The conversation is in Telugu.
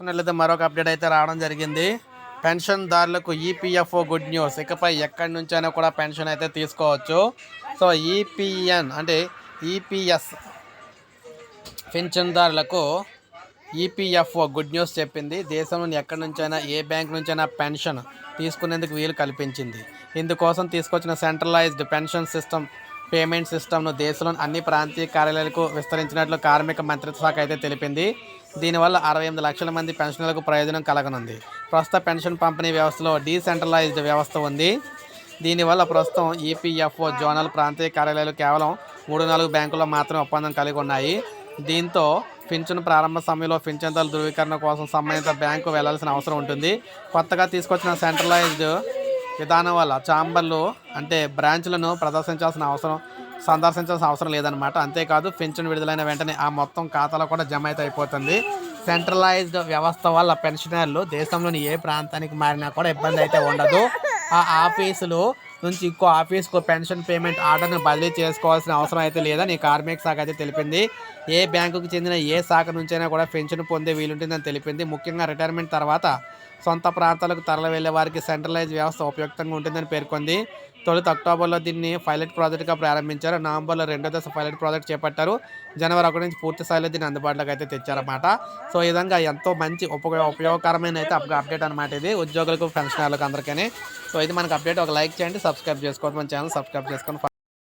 చూసుకున్నట్లయితే మరొక అప్డేట్ అయితే రావడం జరిగింది. పెన్షన్దారులకు ఈపీఎఫ్ఓ గుడ్ న్యూస్ ఇకపై ఎక్కడి నుంచైనా కూడా పెన్షన్ అయితే తీసుకోవచ్చు. సో ఈపీఎన్ అంటే ఈపీఎస్ పెన్షన్దారులకు ఈపీఎఫ్ఓ గుడ్ న్యూస్ చెప్పింది. దేశంలోని ఎక్కడి నుంచైనా ఏ బ్యాంక్ నుంచైనా పెన్షన్ తీసుకునేందుకు వీలు కల్పించింది. ఇందుకోసం తీసుకొచ్చిన సెంట్రలైజ్డ్ పెన్షన్ సిస్టమ్ పేమెంట్ సిస్టమ్ను దేశంలోని అన్ని ప్రాంతీయ కార్యాలయాలకు విస్తరించినట్లు కార్మిక మంత్రిత్వ శాఖ అయితే తెలిపింది. దీనివల్ల అరవై ఎనిమిది లక్షల మంది పెన్షనర్లకు ప్రయోజనం కలగనుంది. ప్రస్తుత పెన్షన్ పంపిణీ వ్యవస్థలో డీసెంట్రలైజ్డ్ వ్యవస్థ ఉంది. దీనివల్ల ప్రస్తుతం ఈపీఎఫ్ఓ జోనల్ ప్రాంతీయ కార్యాలయాలు కేవలం మూడు నాలుగు బ్యాంకుల్లో మాత్రమే ఒప్పందం కలిగి ఉన్నాయి. దీంతో పింఛను ప్రారంభ సమయంలో పింఛన్దారుల ధృవీకరణ కోసం సంబంధిత బ్యాంకు వెళ్ళాల్సిన అవసరం ఉంటుంది. కొత్తగా తీసుకొచ్చిన సెంట్రలైజ్డ్ విధానం వల్ల చాంబర్లు అంటే బ్రాంచ్లను ప్రదర్శించాల్సిన అవసరం సందర్శించాల్సిన అవసరం లేదనమాట అంతేకాదు పెన్షన్ విడుదలైన వెంటనే ఆ మొత్తం ఖాతాలో కూడా జమ అయితే అయిపోతుంది సెంట్రలైజ్డ్ వ్యవస్థ వల్ల పెన్షనర్లు దేశంలోని ఏ ప్రాంతానికి మారినా కూడా ఇబ్బంది అయితే ఉండదు. ఆ ఆఫీసులు నుంచి ఇంకో ఆఫీస్కు పెన్షన్ పేమెంట్ ఆర్డర్ను బదిలీ చేసుకోవాల్సిన అవసరం అయితే లేదని కార్మిక శాఖ అయితే తెలిపింది. ఏ బ్యాంకుకు చెందిన ఏ శాఖ నుంచైనా కూడా పెన్షన్ పొందే వీలుంటుందని తెలిపింది. ముఖ్యంగా రిటైర్మెంట్ తర్వాత సొంత ప్రాంతాలకు తరలి వెళ్ళే వారికి సెంట్రలైజ్ వ్యవస్థ ఉపయుక్తంగా ఉంటుందని పేర్కొంది. తొలుత అక్టోబర్లో దీన్ని పైలట్ ప్రాజెక్ట్గా ప్రారంభించారు. నవంబర్లో రెండో దశ పైలట్ ప్రాజెక్ట్ చేపట్టారు. జనవరి ఒకటి నుంచి పూర్తి స్థాయిలో దీన్ని అందుబాటులోకి అయితే తెచ్చారన్నమాట. సో ఈ విధంగా ఎంతో మంచి ఉపయోగ ఉపయోగకరమైన అయితే అప్డేట్ అనమాట ఇది. ఉద్యోగులకు పెన్షనర్లకు అందరికీ సో ఇది మనకు అప్డేట్. ఒక లైక్ చేయండి సబ్స్క్రైబ్ చేసుకోవద్దు మన ఛానల్ సబ్స్క్రైబ్ చేసుకొని